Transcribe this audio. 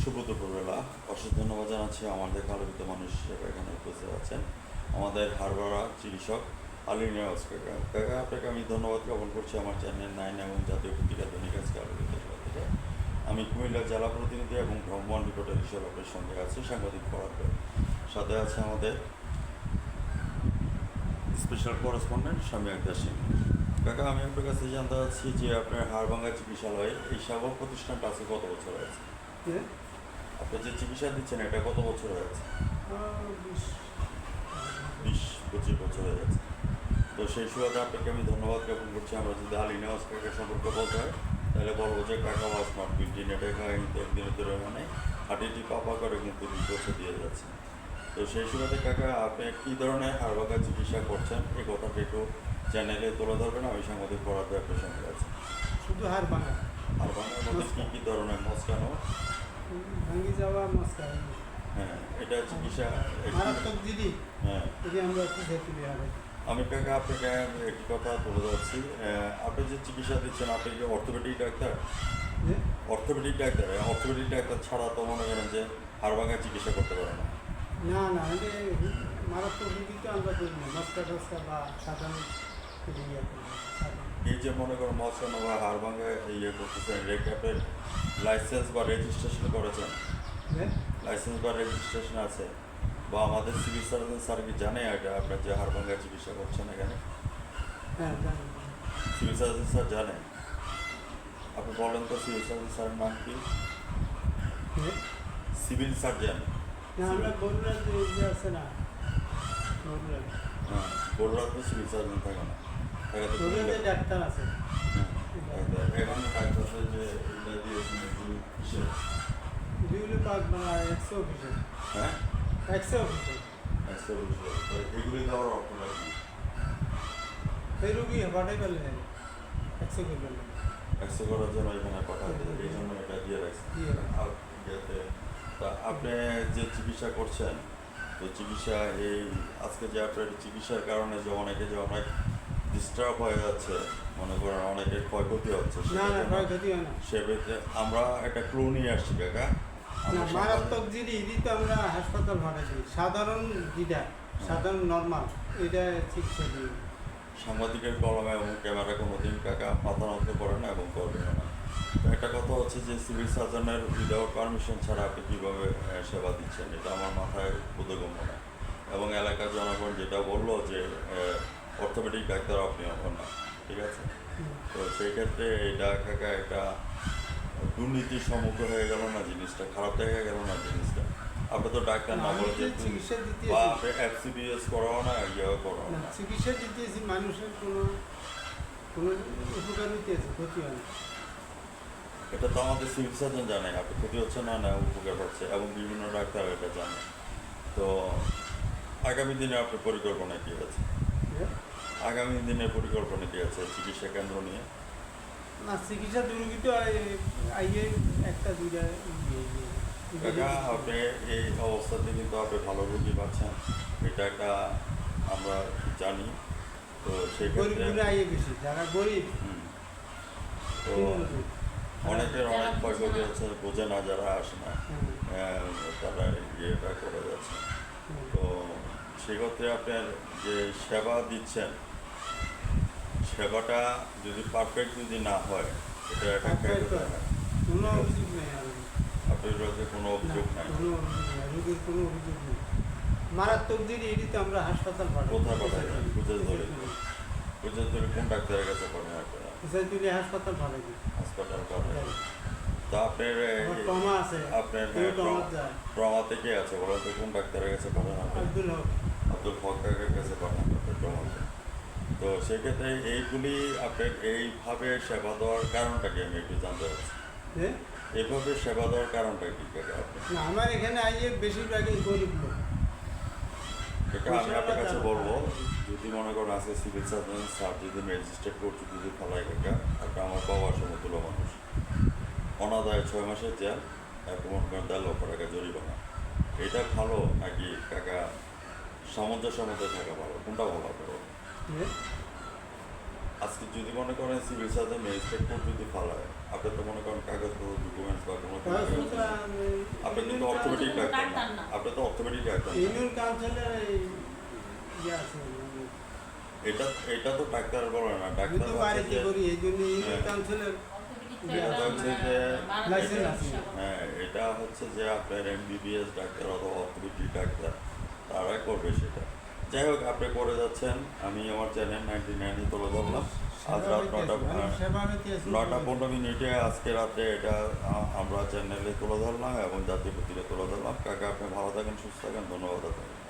শুভ দুপুরবেলা। অশেষ ধন্যবাদ জানাচ্ছি আমাদের আলোকিত মানুষ হিসেবে এখানে উপস্থিত আছেন। আমাদের হারবারা চিকিৎসক আলী নিয়াজ কাকা। কাকা আপনাকে আমি ধন্যবাদ জ্ঞাপন করছি আমার চ্যানেল নাইন এবং জাতীয় পত্রিকা দৈনিক আজকে আলোকিত থেকে আমি কুমিল্লা জেলা প্রতিনিধি এবং ভ্রমণ রিপোর্টার হিসেবে আপনার সঙ্গে আছি সাংবাদিক পড়াতে সাথে আছে আমাদের স্পেশাল করেসপন্ডেন্ট স্বামী আক্তার সিং কাকা আমি আপনার কাছে জানতে চাচ্ছি যে আপনার হাড়ভাঙ্গা চিকিৎসালয়ে এই সেবা প্রতিষ্ঠানটা আছে কত বছর যে, আপনি যে চিকিৎসা দিচ্ছেন এটা কত বছর হয়েছে আহ, বিশ- পঁচিশ বছর হয়ে গেছে। তো সেই সুবাদে আপনাকে আমি ধন্যবাদ জ্ঞাপন করছি। আমরা যদি আলী নেওয়াজ কাকা সম্পর্কে বলতে হয় তাহলে বলব যে কাকা ওয়াজ নট বিল্ডিং এটা কিন্তু একদিনের ধরে মানে হাঁটিটি পাপা করে কিন্তু বিশ বছর দিয়ে যাচ্ছে। তো সেই সুবাদে কাকা আপনি কী ধরনের হাড়ভাঙ্গা চিকিৎসা করছেন? এই কথাটা একটু চ্যানেলে তুলে ধরবেন আমি সাংবাদিক পড়াতে আপনার সঙ্গে আছি। শুধু হাড় ভাঙা আর বাংলার মধ্যে কী কী ধরনের মস্কানো ভাঙি যাওয়া মস্কা হ্যাঁ এটা চিকিৎসা মারাত্মক দিদি হ্যাঁ। যদি আমরা খুঁজে তুলি হবে আমি কাকা আপনাকে একটি কথা তুলে যাচ্ছি। আপনি যে চিকিৎসা দিচ্ছেন আপনি কি অর্থোপেডিক ডাক্তার? যে অর্থোপেডিক ডাক্তার? অর্থোপেডিক ডাক্তার ছাড়া তো মনে করেন যে হাড় ভাঙা চিকিৎসা করতে পারে না। না না এটা মারাত্মক দিদি তো আমরা করি না। মস্কা টস্কা বা সাধারণ ইয়ে। এই যে মনে করেন মস্কানো বা হাড় ভাঙা ইয়ে করতেছেন রেকাপের লাইসেন্স বা রেজিস্ট্রেশন করেছেন। লাইসেন্স বা রেজিস্ট্রেশন আছে। বা আমাদের সিভিল সার্জন কি জানে এটা? আপনার যে ভাঙা চিকিৎসা করছেন এখানে? হ্যাঁ সিভিল সার্জন স্যার জানে? আপনি বলেন তো সিভিল সার্জন স্যারের নাম কি? Civil surgeon. হ্যাঁ তো সিভিল সার্জন থাকে না। থাকে তো ডাক্তার আছে। হ্যাঁ, এগুলো পাক মানে একশো অফিসে হ্যাঁ একশো অফিসে একশো। তো এগুলি দেওয়ার অর্থটা কি সেই রুগী হঠাৎ পেলে একশো করে পেলে একশো করার জন্য এখানে পাঠাতে এই জন্য এটা দিয়ে রাখছি আপনি যে চিকিৎসা করছেন তো চিকিৎসা এই আজকে যে আপনার চিকিৎসার কারণে যে অনেকে যে অনেক ডিস্টার্ব হয়ে যাচ্ছে মনে করেন অনেকের ক্ষয়ক্ষতি হচ্ছে না না ক্ষয়ক্ষতি হয় না। সে আমরা একটা ক্লু নিয়ে আসছি কাকা। মারাত্মক জিডি ইডি তো আমরা হাসপাতাল ভাড়া দিই সাধারণ যেটা সাধারণ নর্মাল এটা চিকিৎসা দিই সাংবাদিকের কলমে এবং ক্যামেরা কোনোদিন কাকা মাথা নত করে না এবং করবে না। একটা কথা হচ্ছে যে সিভিল সার্জনের উইদাউট পারমিশন ছাড়া আপনি কীভাবে সেবা দিচ্ছেন? এটা আমার মাথায় বোধগম্য না। এবং এলাকার জনগণ যেটা বলল যে অর্থোপেডিক ডাক্তার আপনি হন না। ঠিক আছে? তো সেই ক্ষেত্রে এটা কাকা একটা দুর্নীতির সম্মুখীন হয়ে গেল না জিনিসটা খারাপ দেখা গেল না জিনিসটা। আপনি তো ডাক্তার না বলে চিকিৎসা দিতে বা আপনি এফসিবিএস করাও না ইয়েও করাও না চিকিৎসা দিতেছি মানুষের কোনো কোনো উপকার হইতেছে ক্ষতি হয় না। এটা তো আমাদের সিভিল সার্জন জানে আপনি ক্ষতি হচ্ছে না না উপকার হচ্ছে এবং বিভিন্ন ডাক্তার এটা জানে। তো আগামী দিনে আপনার পরিকল্পনা কী আছে আগামী দিনের পরিকল্পনা কী আছে চিকিৎসা কেন্দ্র নিয়ে? না চিকিৎসা রুগী তো আই- আইয়ে একটা দুইটা ইয়ে, ইয়ে, কাকা আপনি এই অবস্থাতে কিন্তু আপনি ভালো রুগী পাচ্ছেন। এটা একটা আমরা জানি। তো সেই ক্ষেত্রে গরিবগুলো আইয়ে বেশি যারা গরিব। হুম। তো অনেকের অনেক ক্ষয়ক্ষতি হচ্ছে বোঝে না যারা আসে না। হুম, তারা ইয়েটা করে যাচ্ছে। তো সেক্ষেত্রে আপনার যে সেবা দিচ্ছেন সেবাটা যদি পারফেক্ট যদি না হয় এটা একটা হয়। হয়। কোনো অভিযোগ নেই আপনার বিরুদ্ধে কোনো অভিযোগ নাই? কোনো অভিযোগ নেই রোগীর কোনো অভিযোগ নেই। মারাত্মক দিদি এটি তো আমরা হাসপাতাল পাঠাই। কোথায় পাঠাই? বুঝে ধরে। বুঝতে ধরে কোন ডাক্তারের কাছে আপনারা? হাসপাতাল পাঠাই হাসপাতাল পাঠান তা আপনার এই- ট্রমা আছে। আপনার ট্রমা থেকে আছে। বলেন তো কোন ডাক্তারের কাছে পাঠান আপনি আব্দুল হক। আব্দুল হক কাছে পাঠান আপনার তো সেক্ষেত্রে এইগুলি আপনার এইভাবে সেবা দেওয়ার কারণটা কি? আমি একটু জানতে যে এইভাবে সেবা দেওয়ার কারণটা কি আমার এখানে আইয়ে বেশিরভাগই গরিব লোক। এটা আমি আপনার কাছে বলব। যদি মনে করেন আজকে সিভিল সার্জন স্যার যদি ম্যাজিস্ট্রেট কোর্ট যদি ফেলায় কাকা আপনি আমার বাবার সমতুল্য মানুষ। অনাদায় ছয় মাসের জেল এবং মনে করেন দেড় লক্ষ টাকা জরিমানা। এটা ভালো নাকি কাকা? সামঞ্জস্যের মধ্যে থাকা ভালো। কোনটা ভালো আপনার? আজকে যদি মনে করেন সিভিল সার্জন ম্যাজিস্ট্রেট কোর্ট যদি ফালায় আপনি তো মনে করেন কাগজপত্র ডকুমেন্টস বা কোনো। আমি আপনি কিন্তু অর্থোপেডিক ডাক্তার। আপনি তো অর্থোপেডিক ডাক্তার না। ইউনিয়ন কাউন্সিলের এই ইয়ে এটা এটা তো ডাক্তার বলে না ডাক্তার করি এই জন্য ইউনিয়ন হ্যাঁ। এটা হচ্ছে যে- লাইসেন্স আছে। হ্যাঁ এটা হচ্ছে যে আপনার এমবিবিএস ডাক্তার অথবা অর্থোপেডিক ডাক্তার তারাই করবে সেটা যাই হোক আপনি করে যাচ্ছেন। আমি আমার চ্যানেল নাইনটি নাইনে তুলে ধরলাম আজ রাত নটা সেভাবে নটা পনেরো মিনিটে আজকে রাতে এটা আমরা চ্যানেলে তুলে ধরলাম এবং জাতীয় পত্রিকা তুলে ধরলাম। কাকা আপনি ভালো থাকেন সুস্থ থাকেন ধন্যবাদ আপনাকে।